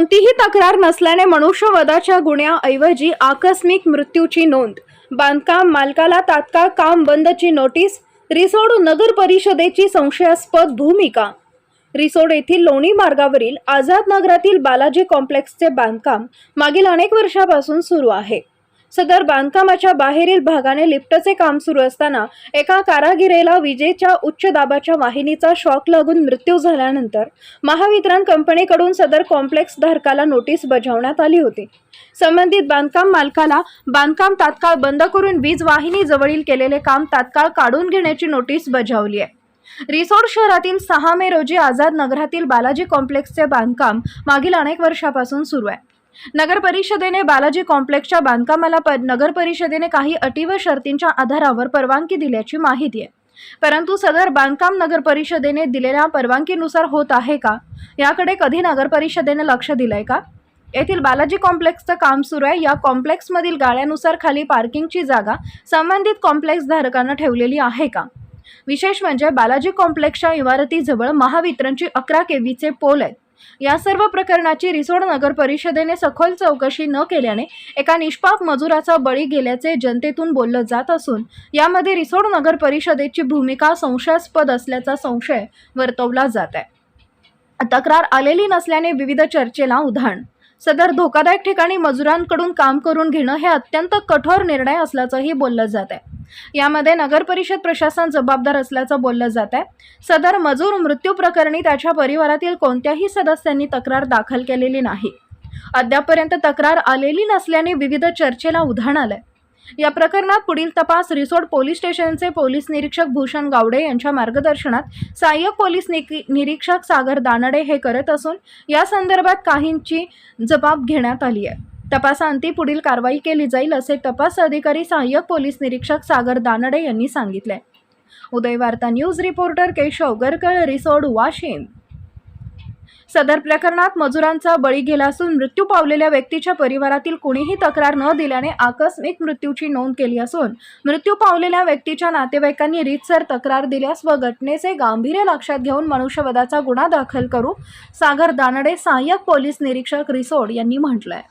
कोणतीही तक्रार नसल्याने मनुष्यवधाच्या गुन्ह्याऐवजी आकस्मिक मृत्यूची नोंद. बांधकाम मालकाला तात्काळ काम बंदची नोटीस रिसोड नगर परिषदेची संशयास्पद भूमिका. रिसोड येथील लोणी मार्गावरील आझाद नगरातील बालाजी कॉम्प्लेक्सचे बांधकाम मागील अनेक वर्षापासून सुरू आहे. सदर बांधकामाच्या बाहेरील भागाने लिफ्टचे काम सुरू असताना एका कारागिरेला विजेच्या उच्च दाबाच्या वाहिनीचा शॉक लागून मृत्यू झाल्यानंतर महावितरण कंपनीकडून सदर कॉम्प्लेक्स धारकाला नोटीस बजावण्यात आली होती. संबंधित बांधकाम मालकाला बांधकाम तात्काळ बंद करून वीज वाहिनी जवळील केलेले काम तात्काळ काढून घेण्याची नोटीस बजावली आहे. रिसोड शहरातील सहा मे रोजी आझाद नगरातील बालाजी कॉम्प्लेक्सचे बांधकाम मागील अनेक वर्षापासून सुरू आहे. नगर परिषदेने बालाजी कॉम्प्लेक्सच्या बांधकामाला प नगर परिषदेने काही अटी व शर्तींच्या आधारावर परवानगी दिल्याची माहिती आहे. परंतु सदर बांधकाम नगर परिषदेने दिलेल्या परवानगीनुसार होत आहे का? याकडे कधी नगर परिषदेने लक्ष दिलंय का? येथील बालाजी कॉम्प्लेक्सचं काम सुरू आहे. या कॉम्प्लेक्समधील गाळ्यानुसार खाली पार्किंगची जागा संबंधित कॉम्प्लेक्स धारकांना ठेवलेली आहे का? विशेष म्हणजे बालाजी कॉम्प्लेक्सच्या इमारतीजवळ महावितरणची अकरा केव्हीचे पोल आहेत. या सर्व प्रकरणाची रिसोड नगर परिषदेने सखोल चौकशी न केल्याने एका निष्पाप मजुराचा बळी गेल्याचे जनतेतून बोललं जात असून यामध्ये रिसोड नगर परिषदेची भूमिका संशयास्पद असल्याचा संशय वर्तवला जात आहे. तक्रार आलेली नसल्याने विविध चर्चेला उधाण. सदर धोकादायक ठिकाणी मजुरांकडून काम करून घेणं हे अत्यंत कठोर निर्णय असल्याचंही बोललं जात आहे. यामध्ये नगरपरिषद प्रशासन जबाबदार असल्याचं बोललं जात आहे. सदर मजूर मृत्यू प्रकरणी त्याच्या परिवारातील कोणत्याही सदस्यांनी तक्रार दाखल केलेली नाही. अद्यापपर्यंत तक्रार आलेली नसल्याने विविध चर्चेला उधाण आलंय. या प्रकरणात पुढील तपास रिसोड पोलीस स्टेशनचे पोलीस निरीक्षक भूषण गावडे यांच्या मार्गदर्शनात सहाय्यक पोलीस निरीक्षक सागर दानडे हे करत असून या संदर्भात काहींची जबाब घेण्यात आली आहे. तपासाअंती पुढील कारवाई केली जाईल असे तपास अधिकारी सहाय्यक पोलीस निरीक्षक सागर दानडे यांनी सांगितले. Uday Varta news reporter Keshav Garkal Risod Washim. सदर प्रकरणात मजुरांचा बळी गेला असून मृत्यू पावलेल्या व्यक्तीच्या परिवारातील कुणीही तक्रार न दिल्याने आकस्मिक मृत्यूची नोंद केली असून मृत्यू पावलेल्या व्यक्तीच्या नातेवाईकांनी रीतसर तक्रार दिल्यास व घटनेचे गांभीर्य लक्षात घेऊन मनुष्यवधाचा गुन्हा दाखल करू सागर दानडे सहाय्यक पोलीस निरीक्षक रिसोड यांनी म्हटलंय.